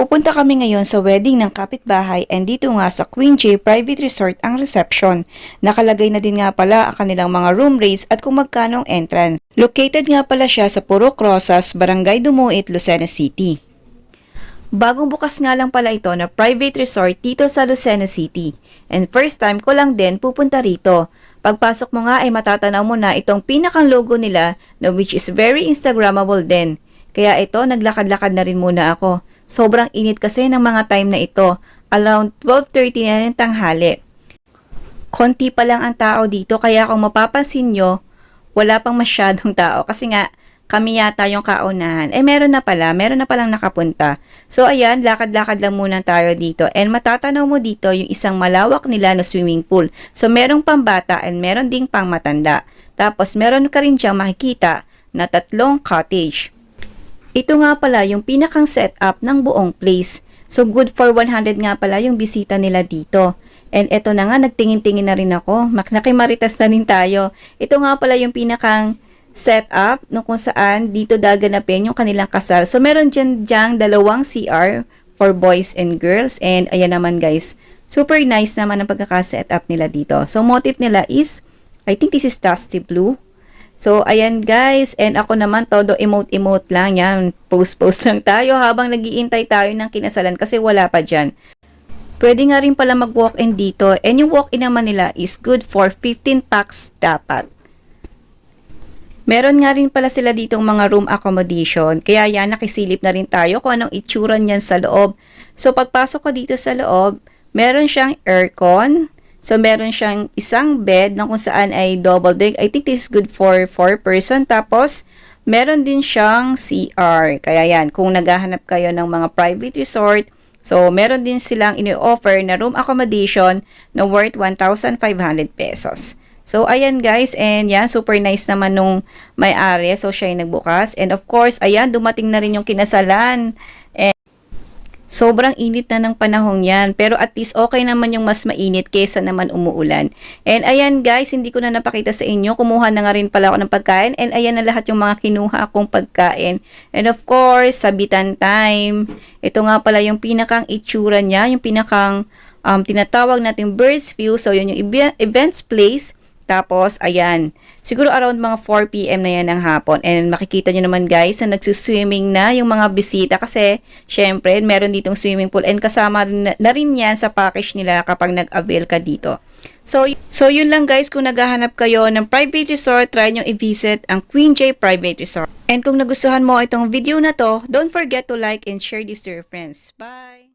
Pupunta kami ngayon sa wedding ng kapitbahay and dito nga sa Queen J Private Resort ang reception. Nakalagay na din nga pala ang kanilang mga room rates at kung magkano ang entrance. Located nga pala siya sa Puro Rosas, Barangay Dumuit, Lucena City. Bagong bukas nga lang pala ito na private resort dito sa Lucena City. And first time ko lang din pupunta rito. Pagpasok mo nga ay matatanaw mo na itong pinakang logo nila na which is very Instagrammable din. Kaya ito, naglakad-lakad na rin muna ako. Sobrang init kasi ng mga time na ito. Around 12.30 na ng tanghali. Konti pa lang ang tao dito kaya kung mapapansin nyo, wala pang masyadong tao kasi nga kami yata yung kaunahan. Eh meron na pala, meron na palang nakapunta. So ayan, lakad-lakad lang muna tayo dito and matatanaw mo dito yung isang malawak nila na swimming pool. So merong pambata and meron ding pang matanda. Tapos meron ka rin diyang makikita na tatlong cottage. Ito nga pala yung pinakang setup ng buong place. So good for 100 nga pala yung bisita nila dito. And eto na nga, nagtingin-tingin na rin ako. Nakimaritas na rin tayo. Ito nga pala yung pinakang setup no kung saan dito daganapin yung kanilang kasal. So meron dyan dyang dalawang CR for boys and girls. And ayan naman guys, super nice naman ang pagkaka-setup nila dito. So motif nila is, I think this is dusty blue. So, ayan guys, and ako naman todo emote-emote lang yan. Post-post lang tayo habang nagiintay tayo ng kinasalan kasi wala pa dyan. Pwede nga rin pala mag-walk-in dito and yung walk-in naman nila is good for 15 packs dapat. Meron nga rin pala sila ditong mga room accommodation. Kaya yan, nakisilip na rin tayo kung anong itsura niyan sa loob. So, pagpasok ko dito sa loob, meron siyang aircon. So, meron siyang isang bed na kung saan ay double deck. I think this is good for 4 person. Tapos, meron din siyang CR. Kaya yan, kung naghahanap kayo ng mga private resort, so, meron din silang ini-offer na room accommodation na worth 1,500 pesos. So, ayan guys, and yan, super nice naman nung may-ari. So, siya yung nagbukas. And of course, ayan, dumating na rin yung kinasalan. And sobrang init na ng panahong yan. Pero at least okay naman yung mas mainit kesa naman umuulan. And ayan guys, hindi ko na napakita sa inyo. Kumuha na nga rin pala ako ng pagkain. And ayan na lahat yung mga kinuha akong pagkain. And of course, sabitan time. Ito nga pala yung pinakang itsura niya. Yung pinakang um, tinatawag natin bird's view. So, yun yung ev- events place. Tapos, ayan, siguro around mga 4pm na yan ng hapon. And makikita nyo naman guys na nagsuswimming na yung mga bisita kasi syempre meron ditong swimming pool and kasama na, rin yan sa package nila kapag nag-avail ka dito. So, so yun lang guys, kung naghahanap kayo ng private resort, try nyo i-visit ang Queen J Private Resort. And kung nagustuhan mo itong video na to, don't forget to like and share this to your friends. Bye!